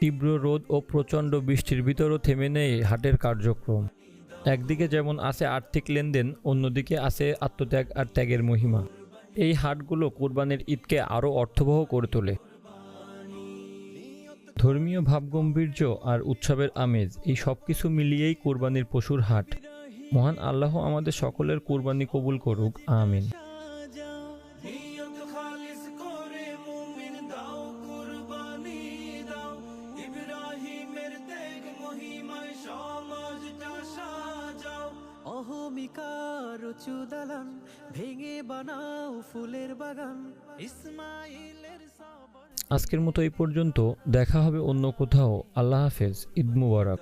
তীব্র রোদ ও প্রচণ্ড বৃষ্টির ভিতরও থেমে নেই হাটের কার্যক্রম। একদিকে যেমন আছে আর্থিক লেনদেন, অন্যদিকে আছে আত্মত্যাগ আর ত্যাগের মহিমা। এই হাটগুলো কোরবানির ঈদকে আরও অর্থবহ করে তোলে। ধর্মীয় ভাবগম্ভীর্য আর উৎসবের আমেজ, এই সব কিছু মিলিয়েই কোরবানির পশুর হাট। মহান আল্লাহ আমাদের সকলের কোরবানি কবুল করুক, আমিন। মহিমায় সমাজটা সাজাও। অহমিকার উঁচু দালান ভেঙে বানাও ফুলের বাগান। ইসমাইলের আজকের মতো এই পর্যন্ত দেখা হবে অন্য কোথাও। আল্লাহ হাফেজ। ঈদ মুবারক।